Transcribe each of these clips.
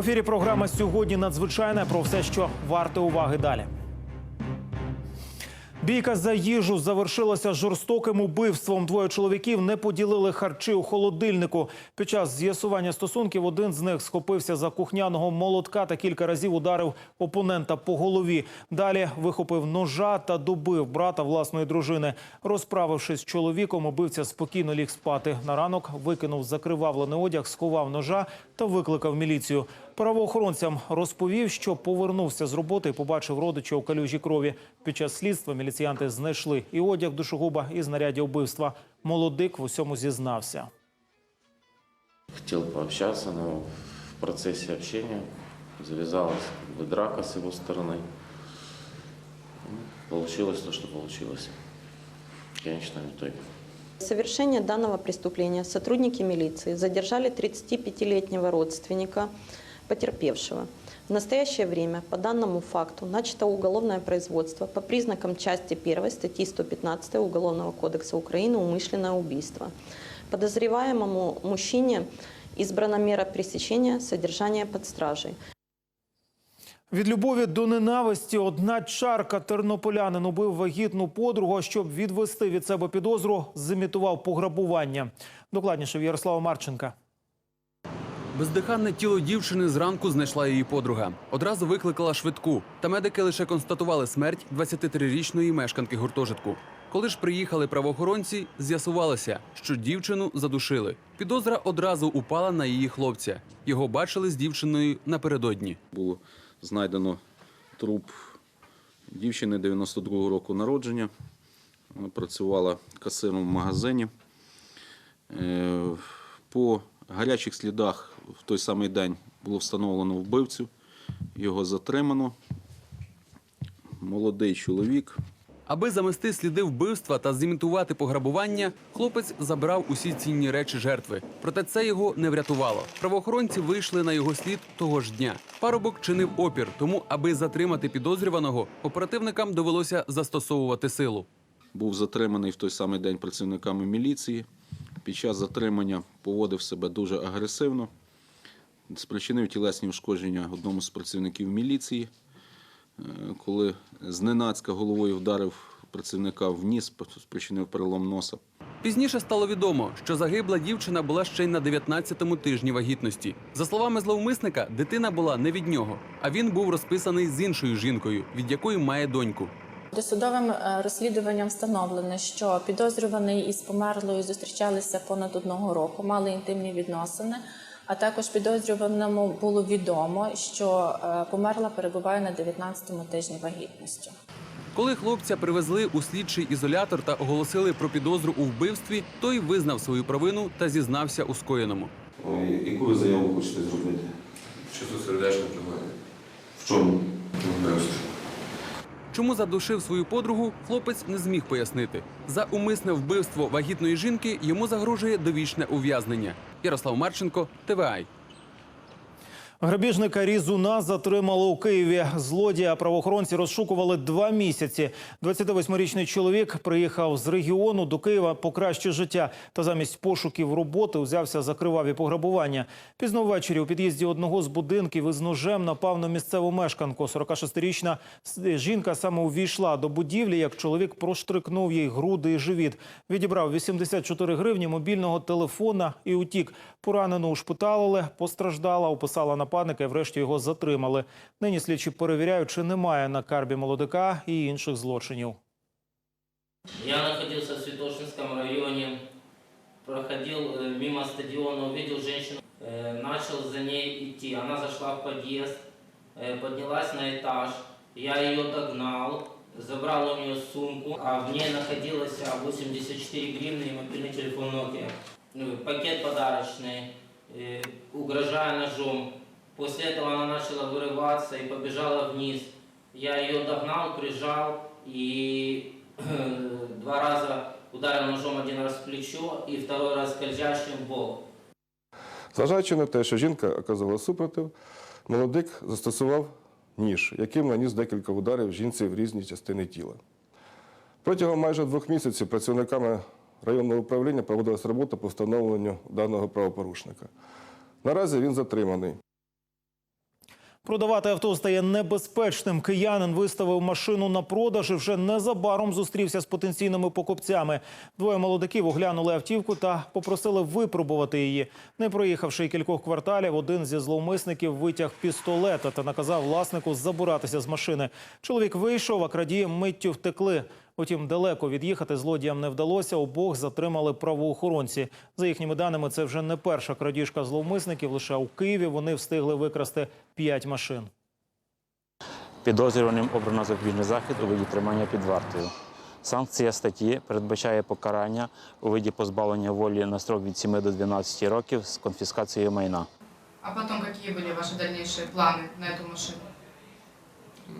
ефірі програма сьогодні надзвичайна про все, що варте уваги далі. Бійка за їжу завершилася жорстоким убивством. Двоє чоловіків не поділили харчі у холодильнику. Під час з'ясування стосунків один з них схопився за кухняного молотка та кілька разів ударив опонента по голові. Далі вихопив ножа та добив брата власної дружини. Розправившись з чоловіком, убивця спокійно ліг спати. На ранок викинув закривавлений одяг, сховав ножа та викликав міліцію. Правоохоронцям розповів, що повернувся з роботи і побачив родича у калюжі крові. Під час слідства міліціянти знайшли і одяг душогуба, і знаряддя вбивства. Молодик в усьому зізнався. Хотел пообщаться, но в процессе общения завязалась драка с его стороны. Ну, Получилось то, что получилось. В конечном итоге. Совершение данного преступления сотрудники милиции задержали 35-летнего родственника потерпевшего. В настоящее время по данному факту начато уголовное производство по признакам части 1 статьи 115 Уголовного кодекса Украины «Умышленное убийство». Подозреваемому мужчине избрана мера пресечения содержания под стражей. Від любові до ненависті одна чарка тернополянин убив вагітну подругу, щоб відвести від себе підозру, зимітував пограбування. Докладніше в Ярослава Марченка. Бездиханне тіло дівчини зранку знайшла її подруга. Одразу викликала швидку, та медики лише констатували смерть 23-річної мешканки гуртожитку. Коли ж приїхали правоохоронці, з'ясувалося, що дівчину задушили. Підозра одразу упала на її хлопця. Його бачили з дівчиною напередодні. було знайдено труп дівчини 92-го року народження. Вона працювала касиром в магазині. Е, По гарячих слідах в той самий день було встановлено вбивцю. Його затримано. Молодий чоловік, Аби замести сліди вбивства та зімітувати пограбування, хлопець забрав усі цінні речі жертви. Проте це його не врятувало. Правоохоронці вийшли на його слід того ж дня. Парубок чинив опір, тому, аби затримати підозрюваного, оперативникам довелося застосовувати силу. був затриманий в той самий день працівниками міліції. Під час затримання поводив себе дуже агресивно, спричинив тілесні ушкодження одному з працівників міліції. Е, Коли зненацька головою вдарив працівника в ніс, спричинив перелом носа. Пізніше стало відомо, що загибла дівчина була ще й на 19-му тижні вагітності. За словами зловмисника, дитина була не від нього, а він був розписаний з іншою жінкою, від якої має доньку. Досудовим е, розслідуванням встановлено, що підозрюваний із померлою зустрічалися понад одного року, мали інтимні відносини. А також підозрюваному було відомо, що е, померла перебуває на 19-му тижні вагітності. Коли хлопця привезли у слідчий ізолятор та оголосили про підозру у вбивстві, той визнав свою провину та зізнався у скоєному. Яку ви заяву хочете зробити? Чисто сердечно приймаю. В чому? Вбивство. Чому задушив свою подругу, хлопець не зміг пояснити. За умисне вбивство вагітної жінки йому загрожує довічне ув'язнення. Ярослав Марченко, ТВАЙ. Грабіжника Різуна затримали у Києві. Злодія правоохоронці розшукували два місяці. 28-річний чоловік приїхав з регіону до Києва покращити життя. Та замість пошуків роботи узявся за криваві пограбування. Пізно ввечері у під'їзді одного з будинків із ножем напав на місцеву мешканку. 46-річна жінка саме увійшла до будівлі, як чоловік проштрикнув їй груди і живіт. Відібрав 84 гривні мобільного телефона і утік. Поранену ушпиталили, постраждала, описала нападника і врешті його затримали. Нині слідчі перевіряють, чи немає на карбі молодика і інших злочинів. Я находился в Святошинском районе, проходил э, мимо стадиона, увидел женщину, э, начал за ней идти. Она зашла в подъезд, э, поднялась на этаж, я ее догнал, забрал у нее сумку, а в ней находилось а, 84 гривны и мобильный телефон Nokia. Ну, Пакет подарочный, э, угрожая ножом. После этого она начала вырываться и побежала вниз. Я ее догнал, прижал и два раза ударил ножом один раз в плечо и второй раз скользящим в бок. Зважаючи на те, що жінка оказала супротив, молодик застосував ніж, яким наніс декілька ударів жінці в різні частини тіла. Протягом майже двох місяців працівниками районного управління проводилась робота по встановленню даного правопорушника. Наразі він затриманий. Продавати авто стає небезпечним. Киянин виставив машину на продаж і вже незабаром зустрівся з потенційними покупцями. Двоє молодиків оглянули автівку та попросили випробувати її. Не проїхавши кількох кварталів, один зі зловмисників витяг пістолета та наказав власнику забиратися з машини. Чоловік вийшов, а крадії миттю втекли. Утім, далеко від'їхати злодіям не вдалося. Обох затримали правоохоронці. За їхніми даними, це вже не перша крадіжка зловмисників. Лише у Києві вони встигли викрасти п'ять машин. Підозрюваним обрано запобіжний захід у виді тримання під вартою. Санкція статті передбачає покарання у виді позбавлення волі на строк від 7 до 12 років з конфіскацією майна. А потом какие были ваши дальнейшие планы на эту машину?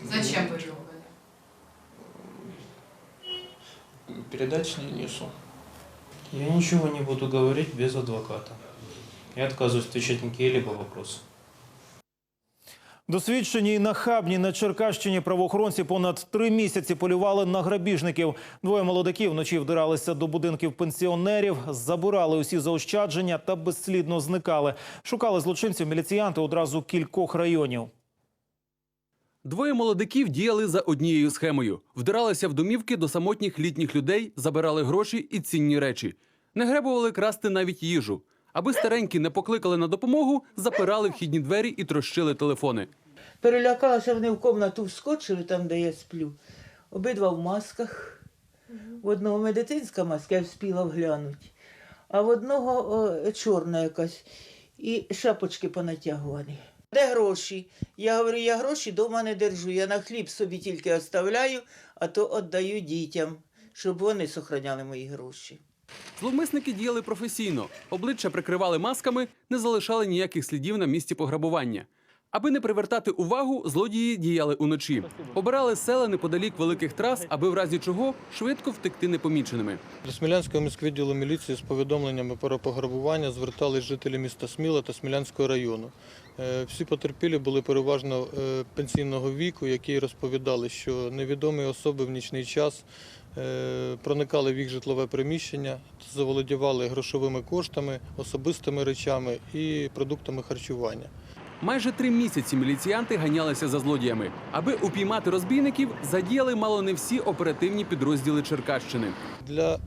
Зачем вы ее Передач не несу. Я ничего не буду говорить без адвоката. Я отказываюсь отвечать на какие-либо вопросы. Досвідчені і нахабні на Черкащині правоохоронці понад три місяці полювали на грабіжників. Двоє молодиків вночі вдиралися до будинків пенсіонерів, забирали усі заощадження та безслідно зникали. Шукали злочинців міліціянти одразу кількох районів. Двоє молодиків діяли за однією схемою: вдиралися в домівки до самотніх літніх людей, забирали гроші і цінні речі. Не гребували красти навіть їжу. Аби старенькі не покликали на допомогу, запирали вхідні двері і трощили телефони. Перелякалася, вони в кімнату вскочили, там, де я сплю. Обидва в масках. В одного медицинська маска, я вспіла вглянути, а в одного о, чорна якась. І шапочки понатягувані. Де гроші? Я говорю, я гроші вдома не держу. Я на хліб собі тільки оставляю, а то віддаю дітям, щоб вони сохраняли мої гроші. Зловмисники діяли професійно, обличчя прикривали масками, не залишали ніяких слідів на місці пограбування. Аби не привертати увагу, злодії діяли уночі. Обирали села неподалік великих трас, аби в разі чого швидко втекти непоміченими. До Смілянського міськвідділу міліції з повідомленнями про пограбування звертались жителі міста Сміла та Смілянського району. Е, Всі потерпілі були переважно е, пенсійного віку, які розповідали, що невідомі особи в нічний час е, проникали в їх житлове приміщення, заволодівали грошовими коштами, особистими речами і продуктами харчування. Майже три місяці міліціянти ганялися за злодіями. Аби упіймати розбійників, задіяли мало не всі оперативні підрозділи Черкащини. Для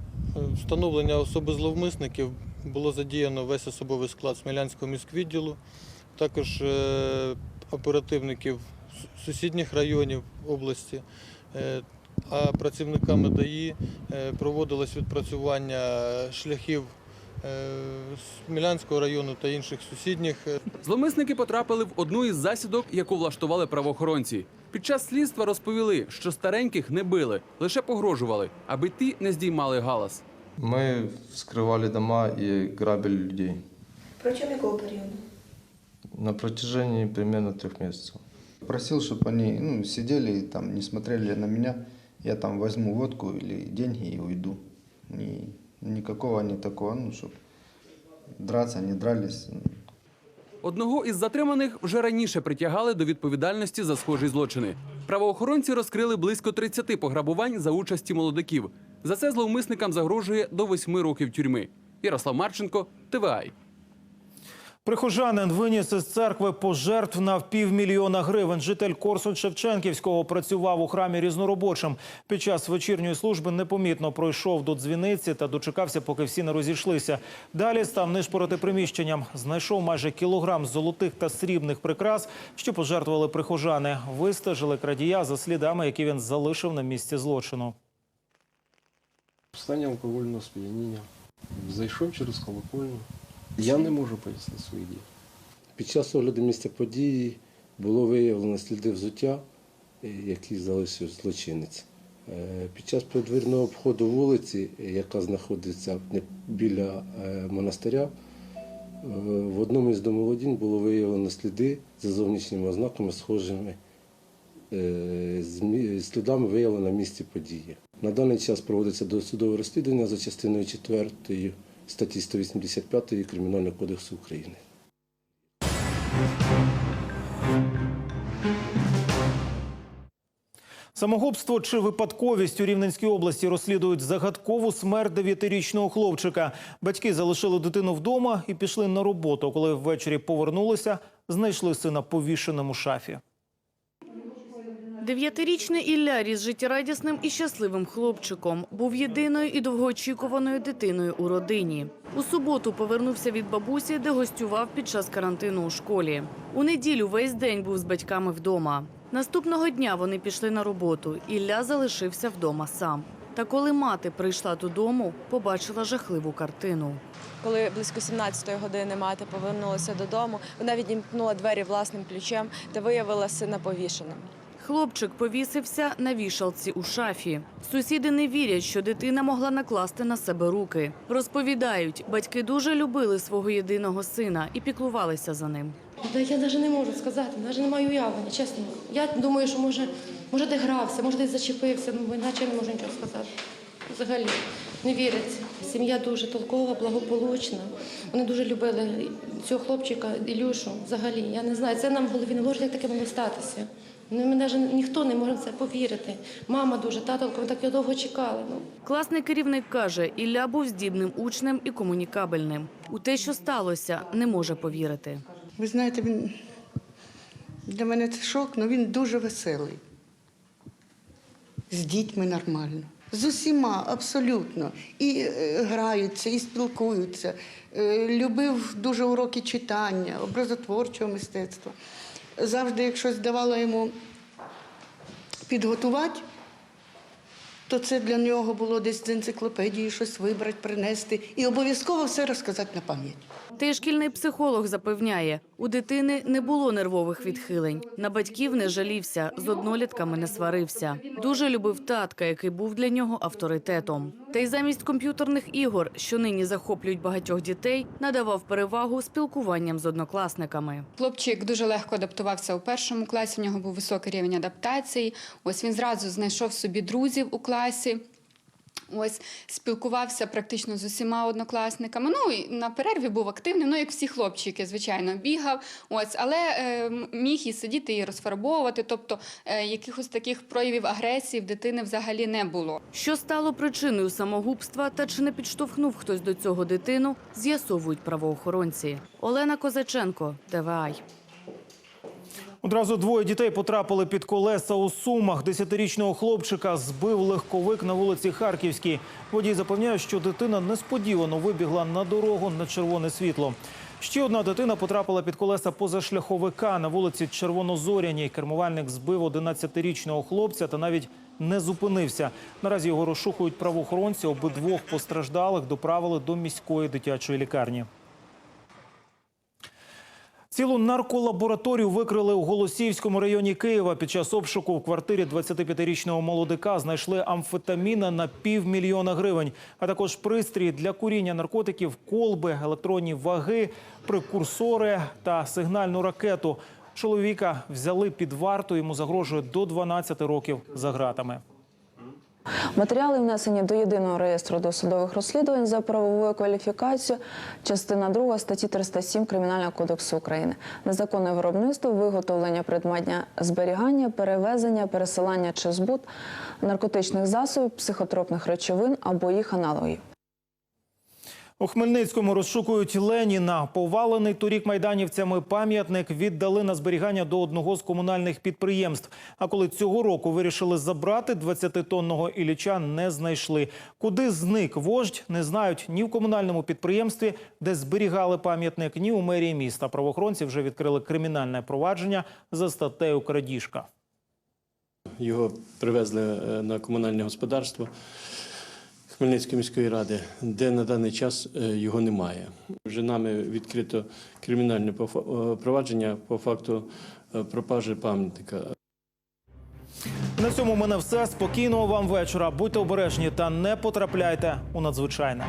встановлення особи зловмисників було задіяно весь особовий склад Смілянського міськвідділу, також е, оперативників сусідніх районів області. Е, А працівниками ДАІ е, проводилось відпрацювання шляхів Смілянського району та інших сусідніх. Зловмисники потрапили в одну із засідок, яку влаштували правоохоронці. Під час слідства розповіли, що стареньких не били, лише погрожували, аби ті не здіймали галас. Ми вскривали дома і грабили людей Протягом якого періоду? На протяжении примерно трех месяцев. Просил, чтобы они ну, сидели там, не смотрели на меня. Я там возьму водку или деньги и уйду. Ни, никакого не такого, ну, чтобы драться, не дрались. Одного із затриманих вже раніше притягали до відповідальності за схожі злочини. Правоохоронці розкрили близько 30 пограбувань за участі молодиків. За це зловмисникам загрожує до 8 років тюрми. Ярослав Марченко, ТВАЙ. Прихожанин виніс із церкви пожертв на півмільйона гривень. Житель Корсун Шевченківського працював у храмі різноробочим. Під час вечірньої служби непомітно пройшов до дзвіниці та дочекався, поки всі не розійшлися. Далі став нишпорити приміщенням. Знайшов майже кілограм золотих та срібних прикрас, що пожертвували прихожани. Вистежили крадія за слідами, які він залишив на місці злочину. В алкогольного сп'яніння. Зайшов через колокольню. Я не можу пояснити свої дії. Під час огляду місця події було виявлено сліди взуття, е, які залишив злочинець. Е, Під час подвірного обходу вулиці, яка знаходиться біля е, монастиря, в одному із домоволодінь було виявлено сліди за зовнішніми ознаками, схожими слідами виявлено в місці події. На даний час проводиться досудове розслідування за частиною 4 статті 185 Кримінального кодексу України. Самогубство чи випадковість у Рівненській області розслідують загадкову смерть дев'ятирічного хлопчика. Батьки залишили дитину вдома і пішли на роботу. Коли ввечері повернулися, знайшли сина повішеним у шафі. Дев'ятирічний Ілля ріс життєрадісним і щасливим хлопчиком. Був єдиною і довгоочікуваною дитиною у родині. У суботу повернувся від бабусі, де гостював під час карантину у школі. У неділю весь день був з батьками вдома. Наступного дня вони пішли на роботу. Ілля залишився вдома сам. Та коли мати прийшла додому, побачила жахливу картину. Коли близько 17-ї години мати повернулася додому, вона відімкнула двері власним ключем та виявила сина повішеним. Хлопчик повісився на вішалці у шафі. Сусіди не вірять, що дитина могла накласти на себе руки. Розповідають, батьки дуже любили свого єдиного сина і піклувалися за ним. Та я навіть не можу сказати, навіть не маю уявлення, чесно. Я думаю, що може, може ти грався, може ти зачепився, ну іначе не можу нічого сказати. Взагалі не віриться. Сім'я дуже толкова, благополучна. Вони дуже любили цього хлопчика, Ілюшу. Взагалі, я не знаю, це нам в голові не ложить, як таке могло статися. Ну, ми навіть ніхто не може в це повірити. Мама дуже, тато, ми так його довго чекали. Ну. Класний керівник каже, Ілля був здібним учнем і комунікабельним. У те, що сталося, не може повірити. Ви знаєте, він для мене це шок, але він дуже веселий. З дітьми нормально. З усіма абсолютно. І е, граються, і спілкуються. Е, любив дуже уроки читання, образотворчого мистецтва. Завжди, як щось йому підготувати, то це для нього було десь з енциклопедії щось вибрати, принести і обов'язково все розказати на пам'ять. Та й шкільний психолог запевняє, у дитини не було нервових відхилень. На батьків не жалівся, з однолітками не сварився. Дуже любив татка, який був для нього авторитетом. Та й замість комп'ютерних ігор, що нині захоплюють багатьох дітей, надавав перевагу спілкуванням з однокласниками. Хлопчик дуже легко адаптувався у першому класі. У нього був високий рівень адаптації. Ось він зразу знайшов собі друзів у класі. Ось спілкувався практично з усіма однокласниками. Ну і на перерві був активним. Ну як всі хлопчики, звичайно, бігав. Ось, але е, міг і сидіти і розфарбовувати. Тобто е, якихось таких проявів агресії в дитини взагалі не було. Що стало причиною самогубства та чи не підштовхнув хтось до цього дитину, з'ясовують правоохоронці. Олена Козаченко, ТВАЙ. Одразу двоє дітей потрапили під колеса у Сумах. Десятирічного хлопчика збив легковик на вулиці Харківській. Водій запевняє, що дитина несподівано вибігла на дорогу на червоне світло. Ще одна дитина потрапила під колеса позашляховика на вулиці Червонозоряній. Кермувальник збив 11-річного хлопця та навіть не зупинився. Наразі його розшукують правоохоронці. Обидвох постраждалих доправили до міської дитячої лікарні. Цілу нарколабораторію викрили у Голосіївському районі Києва. Під час обшуку в квартирі 25-річного молодика знайшли амфетаміна на півмільйона гривень, а також пристрій для куріння наркотиків, колби, електронні ваги, прекурсори та сигнальну ракету. Чоловіка взяли під варту. Йому загрожує до 12 років за ґратами. Матеріали внесені до єдиного реєстру досудових розслідувань за правовою кваліфікацією, частина 2 статті 307 Кримінального кодексу України. Незаконне виробництво, виготовлення предметня зберігання, перевезення, пересилання чи збут наркотичних засобів, психотропних речовин або їх аналогів. У Хмельницькому розшукують Леніна. Повалений торік майданівцями пам'ятник віддали на зберігання до одного з комунальних підприємств. А коли цього року вирішили забрати 20-тонного Ілліча, не знайшли. Куди зник вождь, не знають ні в комунальному підприємстві, де зберігали пам'ятник, ні у мерії міста. Правоохоронці вже відкрили кримінальне провадження за статтею крадіжка. Його привезли е, на комунальне господарство Хмельницької міської ради, де на даний час е, його немає. Вже нами відкрито кримінальне е, провадження по факту е, пропажі пам'ятника. На цьому в мене все. Спокійного вам вечора. Будьте обережні та не потрапляйте у надзвичайне.